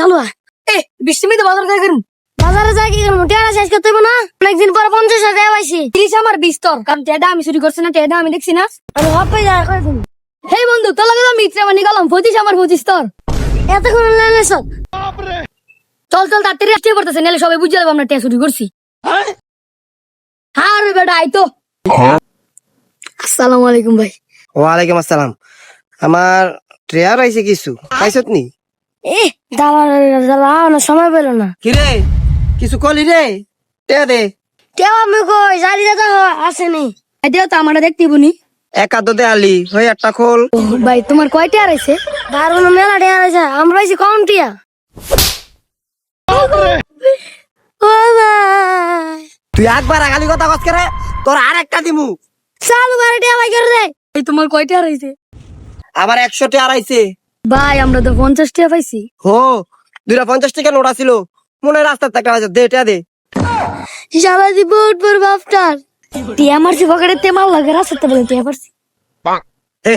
চালু এ বৃষ্টিমিতে বাজার করে করুন বাজারে যাই কি করব টেরা শেষ করতে হইবো না? অনেকদিন পরে পঞ্চাশ হাজার পাইছি। তিরিশ আমার বিস্তর কারণ টেডা আমি চুরি করছি না টেডা আমি দেখছি না। আমি হপ যায় করে দিন হে বন্ধু তোর লাগে তো মিত্রে আমার নিকালাম পঁচিশ আমার পঁচিশ তোর। এতক্ষণ লেনে সব চল। চল তাড়াতাড়ি আসতে পড়তেছে নাহলে সবাই বুঝে যাব আমরা টেয়া চুরি করছি। হ্যাঁ? রে বেটা আই তো। আসসালামু আলাইকুম ভাই। ওয়ালাইকুম আসসালাম। আমার ট্রেয়ার আইছে কিছু পাইছত নি? এ সময় পেল না। কি রে কিছু কলি রে? টে দে। কেউ আমি কই? জানি দাদা আসেনি এটাও তো আমার দেখতে বুনি। এক আধ দে আলি হই একটা খোল। ভাই তোমার কয়টা মেলা আমরা আইছি তুই একবার আগালি কথা কস করে তোর আর একটা দিমু। চালু ভাই করে এই তোমার কয়টা আবার একশো টে আড়াইছে ভাই আমরা তো পঞ্চাশ টিয়া পাইছি। হো দুইটা পঞ্চাশ টাকা নোট ছিল মনে হয় রাস্তার টাকা আছে দে টে দে। শালা দি বহুত বড় বাফটার টিয়া মারছি পকেটে তেমাল লাগে রাস্তাতে বলে টিয়া পারছি। এ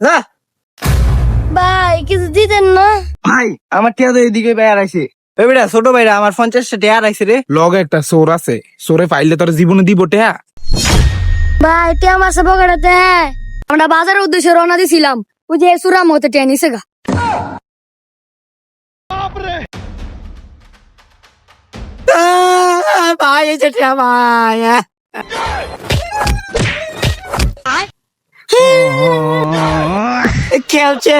যা। ভাই কিছু দিতেন না? ভাই আমার টিয়া তো এইদিকে বেয়ার আইছে ওই বেটা ছোট ভাইরা আমার পঞ্চাশটা টিয়ার আইছে রে। লগে একটা সোর আছে। সোরে পাইলে তোর জীবনে দিব টেহা ভাই টিয়া মারছে পকেটেতে আমরা বাজারের উদ্দেশ্যে রওনা দিছিলাম। হতে টিয়া নিছে গা আহ, ভাই এই যে টিয়া ভাই। খেলছে